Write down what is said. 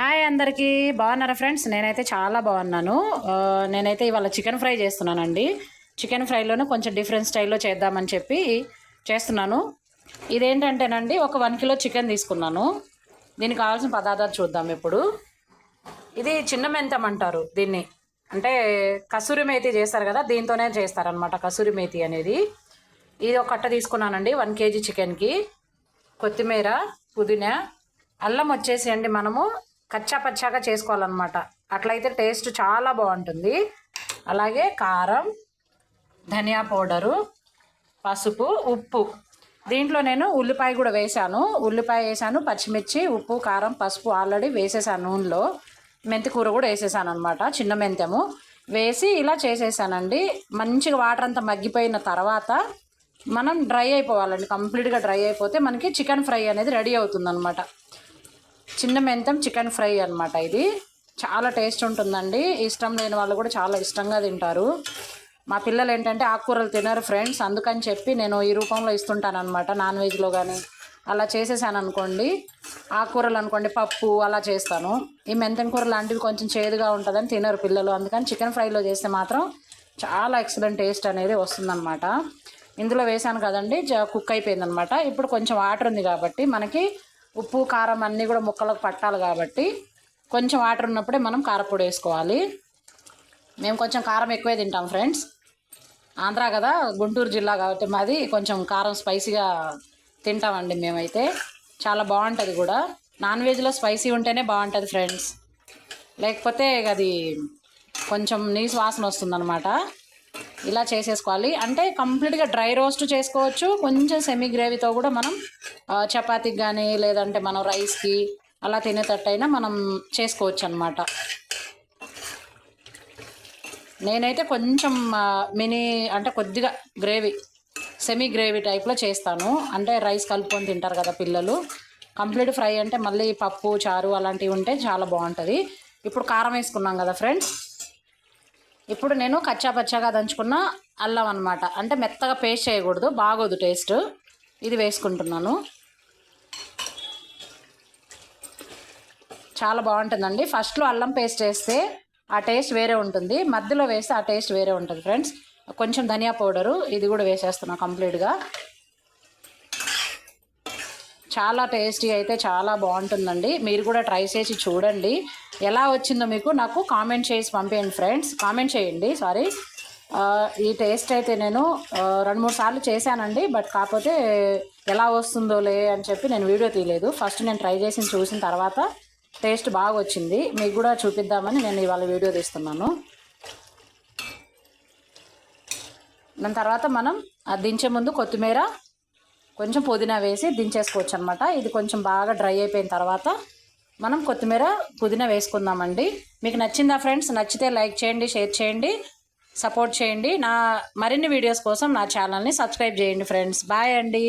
Hi అందరికీ. బాగున్నారా friends? నేనైతే చాలా బాగున్నాను. నేనైతే ఇవాళ చికెన్ ఫ్రై చేస్తున్నానండి. చికెన్ ఫ్రైలోనే కొంచెం డిఫరెంట్ స్టైల్లో చేద్దామని చెప్పి చేస్తున్నాను. ఇదేంటంటేనండి ఒక వన్ కిలో చికెన్ తీసుకున్నాను. దీనికి కావాల్సిన పదార్థాలు చూద్దాం ఇప్పుడు. ఇది చిన్న మెంతం అంటారు దీన్ని. అంటే కసూరి మేతి చేస్తారు కదా దీంతోనే చేస్తారనమాట కసూరి మేతి అనేది. ఇది ఒక కట్ట తీసుకున్నానండి వన్ కేజీ చికెన్కి. కొత్తిమీర పుదీనా అల్లం వచ్చేసి అండి మనము. కచ్చా పచ్చాగా చేసుకోవాలన్నమాట. అట్లయితే టేస్ట్ చాలా బాగుంటుంది. అలాగే కారం ధనియా పౌడరు పసుపు ఉప్పు. దీంట్లో నేను ఉల్లిపాయ కూడా వేశాను. ఉల్లిపాయ వేసాను పచ్చిమిర్చి ఉప్పు కారం పసుపు ఆల్రెడీ వేసేసాను నూనెలో. మెంతి కూర కూడా వేసేసాను అనమాట చిన్న మెంతము. వేసి ఇలా చేసేసానండి. మంచిగా వాటర్ అంతా మగ్గిపోయిన తర్వాత మనం డ్రై అయిపోవాలండి. కంప్లీట్గా డ్రై అయిపోతే మనకి చికెన్ ఫ్రై అనేది రెడీ అవుతుంది చిన్న మెంతం చికెన్ ఫ్రై అన్నమాట ఇది. చాలా టేస్ట్ ఉంటుందండి. ఇష్టం లేని వాళ్ళు కూడా చాలా ఇష్టంగా తింటారు. మా పిల్లలు ఏంటంటే ఆకుకూరలు తినరు ఫ్రెండ్స్. అందుకని చెప్పి నేను ఈ రూపంలో ఇస్తుంటాను అనమాట నాన్ వెజ్లో కానీ అలా చేసేసాను అనుకోండి. ఆకుకూరలు అనుకోండి పప్పు అలా చేస్తాను. ఈ మెంతం కూర లాంటివి కొంచెం చేదుగా ఉంటుందని తినరు పిల్లలు. అందుకని చికెన్ ఫ్రైలో చేస్తే మాత్రం చాలా ఎక్సలెంట్ టేస్ట్ అనేది వస్తుందన్నమాట. ఇందులో వేసాను కదండి కుక్ అయిపోయిందనమాట ఇప్పుడు కొంచెం వాటర్ ఉంది కాబట్టి మనకి ఉప్పు కారం అన్నీ కూడా ముక్కలకు పట్టాలి కాబట్టి కొంచెం వాటర్ ఉన్నప్పుడే మనం కారపొడి వేసుకోవాలి. మేము కొంచెం కారం ఎక్కువే తింటాం ఫ్రెండ్స్. ఆంధ్ర కదా గుంటూరు జిల్లా కాబట్టి మాది కొంచెం కారం స్పైసీగా తింటామండి మేమైతే. చాలా బాగుంటుంది కూడా. నాన్ వెజ్లో స్పైసీ ఉంటేనే బాగుంటుంది ఫ్రెండ్స్. లేకపోతే అది కొంచెం నీసు వాసన వస్తుందన్నమాట. ఇలా చేసేసుకోవాలి. అంటే కంప్లీట్గా డ్రై రోస్ట్ చేసుకోవచ్చు. కొంచెం సెమీ గ్రేవీతో కూడా మనం చపాతీకి కానీ లేదంటే మనం రైస్కి అలా తినేటట్టయినా మనం చేసుకోవచ్చు అనమాట నేనైతే కొంచెం మినీ అంటే కొద్దిగా గ్రేవీ సెమీ గ్రేవీ టైప్లో చేస్తాను. అంటే రైస్ కలుపుకొని తింటారు కదా పిల్లలు. కంప్లీట్ ఫ్రై అంటే మళ్ళీ పప్పు చారు అలాంటివి ఉంటే చాలా బాగుంటుంది. ఇప్పుడు కారం వేసుకున్నాం కదా ఫ్రెండ్స్. ఇప్పుడు నేను కచ్చా పచ్చాగా దంచుకున్న అల్లం అనమాట అంటే మెత్తగా పేస్ట్ చేయకూడదు బాగోదు టేస్ట్. ఇది వేసుకుంటున్నాను. చాలా బాగుంటుందండి. ఫస్ట్లో అల్లం పేస్ట్ వేస్తే ఆ టేస్ట్ వేరే ఉంటుంది. మధ్యలో వేస్తే ఆ టేస్ట్ వేరే ఉంటుంది ఫ్రెండ్స్. కొంచెం ధనియా పౌడరు ఇది కూడా వేసేస్తున్నా కంప్లీట్గా. చాలా టేస్టీ అయితే చాలా బాగుంటుందండి. మీరు కూడా ట్రై చేసి చూడండి. ఎలా వచ్చిందో మీకు నాకు కామెంట్ చేసి పంపేయండి ఫ్రెండ్స్ కామెంట్ చేయండి సారీ ఈ టేస్ట్ అయితే నేను రెండు మూడు సార్లు చేశానండి బట్ కాకపోతే ఎలా వస్తుందోలే అని చెప్పి నేను వీడియో తీయలేదు. ఫస్ట్ నేను ట్రై చేసి చూసిన తర్వాత టేస్ట్ బాగా వచ్చింది. మీకు కూడా చూపిద్దామని నేను ఇవాళ వీడియో తీస్తున్నాను. దాని తర్వాత మనం అది దించే ముందు కొత్తిమీర కొంచెం పుదీనా వేసి దించేసుకోవచ్చు అనమాట ఇది కొంచెం బాగా డ్రై అయిపోయిన తర్వాత మనం కొత్తిమీర పుదీనా వేసుకుందామండి. మీకు నచ్చిందా ఫ్రెండ్స్? నచ్చితే లైక్ చేయండి షేర్ చేయండి సపోర్ట్ చేయండి. నా మరిన్ని వీడియోస్ కోసం నా ఛానల్ని సబ్స్క్రైబ్ చేయండి ఫ్రెండ్స్. బాయ్ అండి.